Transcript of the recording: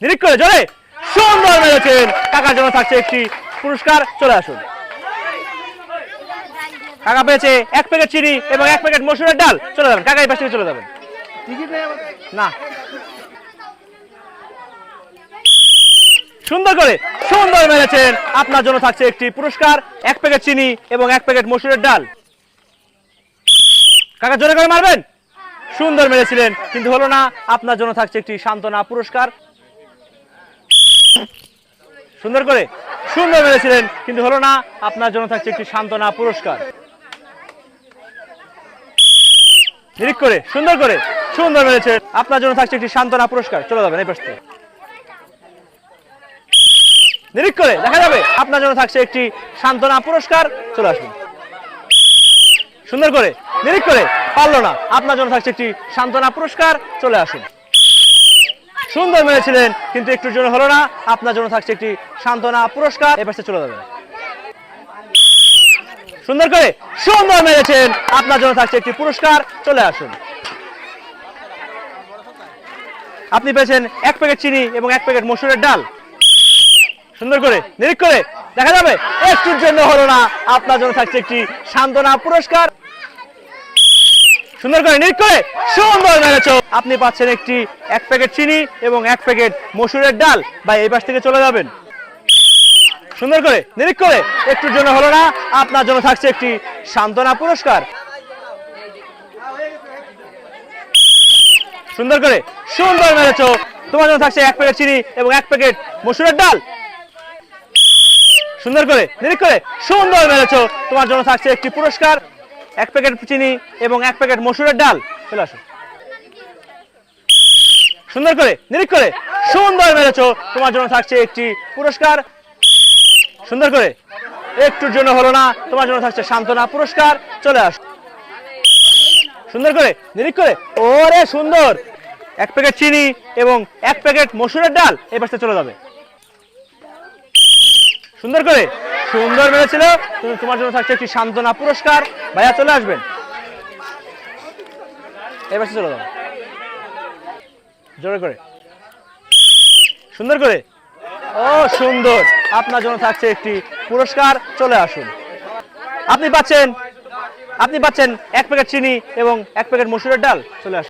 নিরিখ করে জোরে সুন্দর মেরেছেন কাকার জন্য থাকছে একটি পুরস্কার। চলে আসুন। কাকা পেয়েছে এক প্যাকেট চিনি এবং এক প্যাকেট মসুরের ডাল। চলে যাবেন। কাকা এই পাশ থেকে চলে যাবেন। না। সুন্দর করে সুন্দর মেরেছেন আপনার জন্য থাকছে একটি পুরস্কার। এক প্যাকেট চিনি এবং এক প্যাকেট মসুরের ডাল। কাকা জোরে করে মারবেন? সুন্দর মেরেছিলেন কিন্তু হলো না। আপনার জন্য থাকছে একটি সান্ত্বনা পুরস্কার। সুন্দর করে, সুন্দর মেরেছিলেন, কিন্তু হলো না, আপনার জন্য থাকছে একটি সান্ত্বনা, পুরস্কার। করে, সুন্দর করে, সুন্দর মেরেছে, আপনার জন্য থাকছে একটি সান্ত্বনা, পুরস্কার। চলে যাবেন এই পাশ। নিরিখ করে, দেখা যাবে, আপনার জন্য থাকছে একটি সান্ত্বনা, পুরস্কার। চলে আসুন। সুন্দর করে, নিরিখ করে, পারল না, আপনার জন্য থাকছে একটি সান্ত্বনা, পুরস্কার। চলে আসুন। সুন্দর মেরেছিলেন কিন্তু একটুর জন্য হলো না। আপনার জন্য থাকছে একটি সান্ত্বনা পুরস্কার। এবার চলে যাবে। সুন্দর করে সুন্দর মেরেছেন। আপনার জন্য থাকছে একটি পুরস্কার। চলে আসুন। আপনি পেয়েছেন এক প্যাকেট চিনি এবং এক প্যাকেট মসুরের ডাল। সুন্দর করে, নিরিখ করে, দেখা যাবে। একটুর জন্য হলো না। আপনার জন্য থাকছে একটি সান্ত্বনা পুরস্কার। সুন্দর করে নিরিখ করে সুন্দর মেরেছো আপনি পাচ্ছেন একটি এক প্যাকেট চিনি এবং এক প্যাকেট মসুরের ডাল। বা এই পাশ থেকে চলে যাবেন। সুন্দর করে নিরিখ করে। একটুর জন্য হলো না, আপনার জন্য থাকছে একটি সান্ত্বনা পুরস্কার। সুন্দর করে সুন্দর মেরেছো তোমার জন্য থাকছে এক প্যাকেট চিনি এবং এক প্যাকেট মসুরের ডাল। সুন্দর করে নিরিখ করে সুন্দর মেরেছো তোমার জন্য থাকছে একটি পুরস্কার। এক প্যাকেট চিনি এবং এক প্যাকেট মসুরের ডাল। চলে আসো। সুন্দর করে, নিরিখ করে, সুন্দর মেরেছো। তোমার জন্য থাকছে একটি পুরস্কার। সুন্দর করে, একটুর জন্য হলো না, তোমার জন্য থাকছে সান্ত্বনা পুরস্কার। চলে আস। সুন্দর করে, নিরিখ করে, ওরে সুন্দর। এক প্যাকেট চিনি এবং এক প্যাকেট মসুরের ডাল এই পাশে চলে যাবে। সুন্দর করে সুন্দর মেরেছিল। তুমি- তোমার জন্য থাকছে একটি সান্ত্বনা পুরস্কার। ভাইয়া, চলে আসবেন। এবার চলে যাও। জোরে করে। সুন্দর করে? ও, সুন্দর। আপনার জন্য থাকছে একটি পুরস্কার। চলে আসুন। আপনি পাচ্ছেন আপনি পাচ্ছেন এক প্যাকেট চিনি এবং এক প্যাকেট মসুরের ডাল। চলে আসুন।